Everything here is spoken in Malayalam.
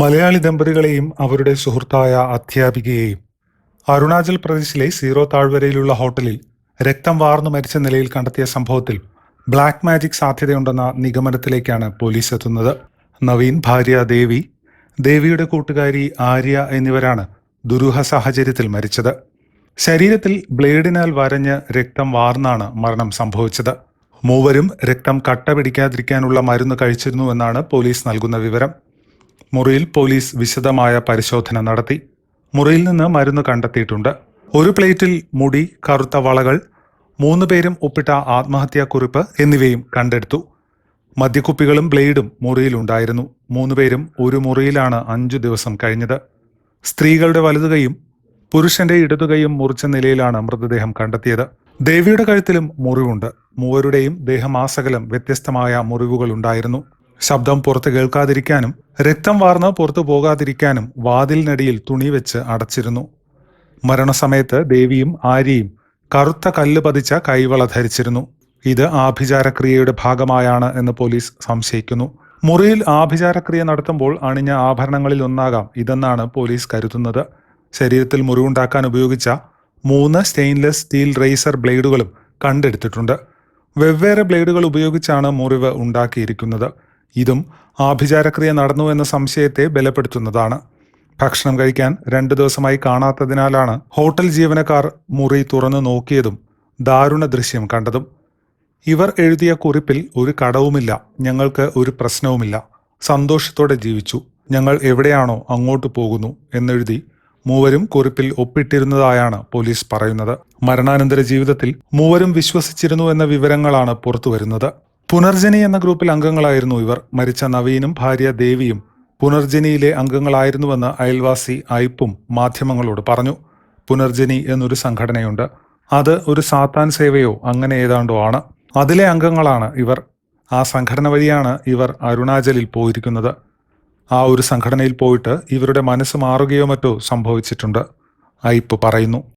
മലയാളി ദമ്പതികളെയും അവരുടെ സുഹൃത്തായ അധ്യാപികയെയും. അരുണാചൽ പ്രദേശിലെ സീറോ താഴ്വരയിലുള്ള ഹോട്ടലിൽ രക്തം വാർന്നു മരിച്ച നിലയിൽ കണ്ടെത്തിയ സംഭവത്തിൽ ബ്ലാക്ക് മാജിക് സാധ്യതയുണ്ടെന്ന നിഗമനത്തിലേക്കാണ് പോലീസ് എത്തുന്നത്. നവീൻ ഭാര്യ ദേവി ദേവിയുടെ കൂട്ടുകാരി ആര്യ എന്നിവരാണ് ദുരൂഹ സാഹചര്യത്തിൽ മരിച്ചത്. ശരീരത്തിൽ ബ്ലേഡിനാൽ വരഞ്ഞ് രക്തം വാർന്നാണ് മരണം സംഭവിച്ചത്. മൂവരും രക്തം കട്ട പിടിക്കാതിരിക്കാനുള്ള മരുന്ന് കഴിച്ചിരുന്നുവെന്നാണ് പോലീസ് നൽകുന്ന വിവരം. മുറിയിൽ പോലീസ് വിശദമായ പരിശോധന നടത്തി. മുറിയിൽ നിന്ന് മരുന്ന് കണ്ടെത്തിയിട്ടുണ്ട്. ഒരു പ്ലേറ്റിൽ മുടി കറുത്ത വളകൾ മൂന്ന് പേരും ഒപ്പിട്ട ആത്മഹത്യാക്കുറിപ്പ് എന്നിവയും കണ്ടെടുത്തു. മദ്യക്കുപ്പികളും ബ്ലേഡും മുറിയിലുണ്ടായിരുന്നു മൂന്ന് പേരും ഒരു മുറിയിലാണ് അഞ്ചു ദിവസം കഴിഞ്ഞത്. സ്ത്രീകളുടെ വലതുകൈയും പുരുഷന്റെ ഇടതുകൈയും മുറിച്ച നിലയിലാണ് മൃതദേഹം കണ്ടെത്തിയത്. ദേവിയുടെ കഴുത്തിലും മുറിവുണ്ട്. മൂവരുടെയും ദേഹമാസകലം വ്യത്യസ്തമായ മുറിവുകൾ ഉണ്ടായിരുന്നു. ശബ്ദം പുറത്ത് കേൾക്കാതിരിക്കാനും രക്തം വാർന്ന് പുറത്തു പോകാതിരിക്കാനും വാതിലിനടിയിൽ തുണി വെച്ച് അടച്ചിരുന്നു. മരണസമയത്ത് ദേവിയും ആര്യയും കറുത്ത കല്ല് പതിച്ച കൈവള ധരിച്ചിരുന്നു. ഇത് ആഭിചാരക്രിയയുടെ ഭാഗമായാണ് എന്ന് പോലീസ് സംശയിക്കുന്നു. മുറിയിൽ ആഭിചാരക്രിയ നടത്തുമ്പോൾ അണിഞ്ഞ ആഭരണങ്ങളിൽ ഒന്നാകാം ഇതെന്നാണ് പോലീസ് കരുതുന്നത്. ശരീരത്തിൽ മുറിവുണ്ടാക്കാൻ ഉപയോഗിച്ച മൂന്ന് സ്റ്റെയിൻലെസ് സ്റ്റീൽ റേസർ ബ്ലേഡുകളും കണ്ടെടുത്തിട്ടുണ്ട്. വെവ്വേറെ ബ്ലേഡുകൾ ഉപയോഗിച്ചാണ് മുറിവ് ഉണ്ടാക്കിയിരിക്കുന്നത്. ഇതും ആഭിചാരക്രിയ നടന്നു എന്ന സംശയത്തെ ബലപ്പെടുത്തുന്നതാണ്. ഭക്ഷണം കഴിക്കാൻ രണ്ടു ദിവസമായി കാണാത്തതിനാലാണ് ഹോട്ടൽ ജീവനക്കാർ മുറി തുറന്നു നോക്കിയതും ദാരുണ ദൃശ്യം കണ്ടതും. ഇവർ എഴുതിയ കുറിപ്പിൽ ഒരു കടവുമില്ല ഞങ്ങൾക്ക് ഒരു പ്രശ്നവുമില്ല. സന്തോഷത്തോടെ ജീവിച്ചു. ഞങ്ങൾ എവിടെയാണോ അങ്ങോട്ട് പോകുന്നു എന്നെഴുതി മൂവരും കുറിപ്പിൽ ഒപ്പിട്ടിരുന്നതായാണ് പോലീസ് പറയുന്നത്. മരണാനന്തര ജീവിതത്തിൽ മൂവരും വിശ്വസിച്ചിരുന്നു എന്ന വിവരങ്ങളാണ് പുറത്തുവരുന്നത്. പുനർജനി എന്ന ഗ്രൂപ്പിൽ അംഗങ്ങളായിരുന്നു ഇവർ. മരിച്ച നവീനും ഭാര്യ ദേവിയും പുനർജനിയിലെ അംഗങ്ങളായിരുന്നുവെന്ന് അയൽവാസി ഐപ്പും മാധ്യമങ്ങളോട് പറഞ്ഞു. പുനർജനി എന്നൊരു സംഘടനയുണ്ട്. അത് ഒരു സാത്താൻ സേവയോ അങ്ങനെ ഏതാണ്ടോ ആണ്. അതിലെ അംഗങ്ങളാണ് ഇവർ. ആ സംഘടന വഴിയാണ് ഇവർ അരുണാചലിൽ പോയിരിക്കുന്നത്. ആ ഒരു സംഘടനയിൽ പോയിട്ട് ഇവരുടെ മനസ്സ് മാറുകയോ മറ്റോ സംഭവിച്ചിട്ടുണ്ട്. ഐപ്പ് പറയുന്നു.